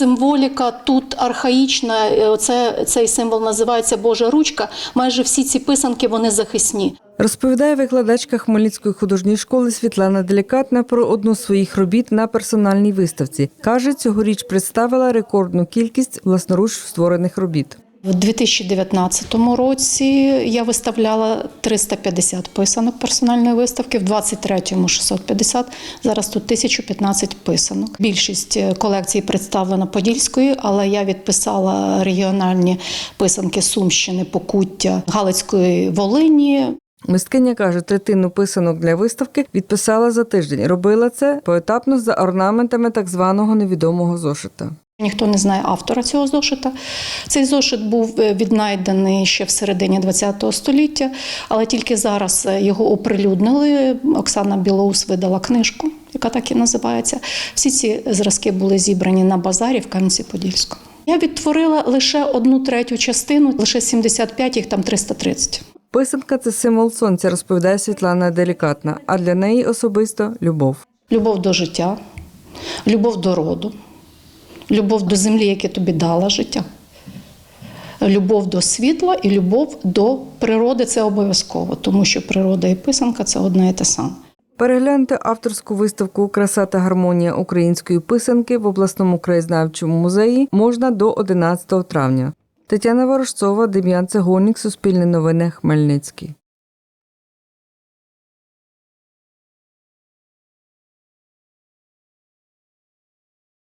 Символіка тут архаїчна. е, Оце, цей символ називається Божа ручка. Майже всі ці писанки вони захисні. Розповідає викладачка Хмельницької художньої школи Світлана Делікатна про одну з своїх робіт на персональній виставці. Каже, цьогоріч представила рекордну кількість власноруч створених робіт. В 2019 році я виставляла 350 писанок персональної виставки, в 2023 – 650, зараз тут 1015 писанок. Більшість е, колекцій представлена Подільською, але я відписала регіональні писанки Сумщини, Покуття, Галицької Волині. Мисткиня каже, третину писанок для виставки відписала за тиждень. Робила це поетапно за орнаментами так званого невідомого зошита. Ніхто не знає автора цього зошита. Цей зошит був е, віднайдений ще в середині ХХ століття, але тільки зараз е, його оприлюднили. Оксана Білоус видала книжку, яка так і називається. Всі ці зразки були зібрані на базарі в Кам'янці-Подільському. Я відтворила лише одну третю частину, лише 75, їх там 330. Писанка це символ сонця, розповідає Світлана Делікатна, а для неї особисто любов. Любов до життя, любов до роду, любов до землі, яке тобі дала життя, любов до світла і любов до природи це обов'язково, тому що природа і писанка це одне і те саме. Переглянути авторську виставку Краса та гармонія української писанки в обласному краєзнавчому музеї можна до 11 травня. Тетяна Ворожцова, Дем'ян Цегольник, Суспільне новини, Хмельницький.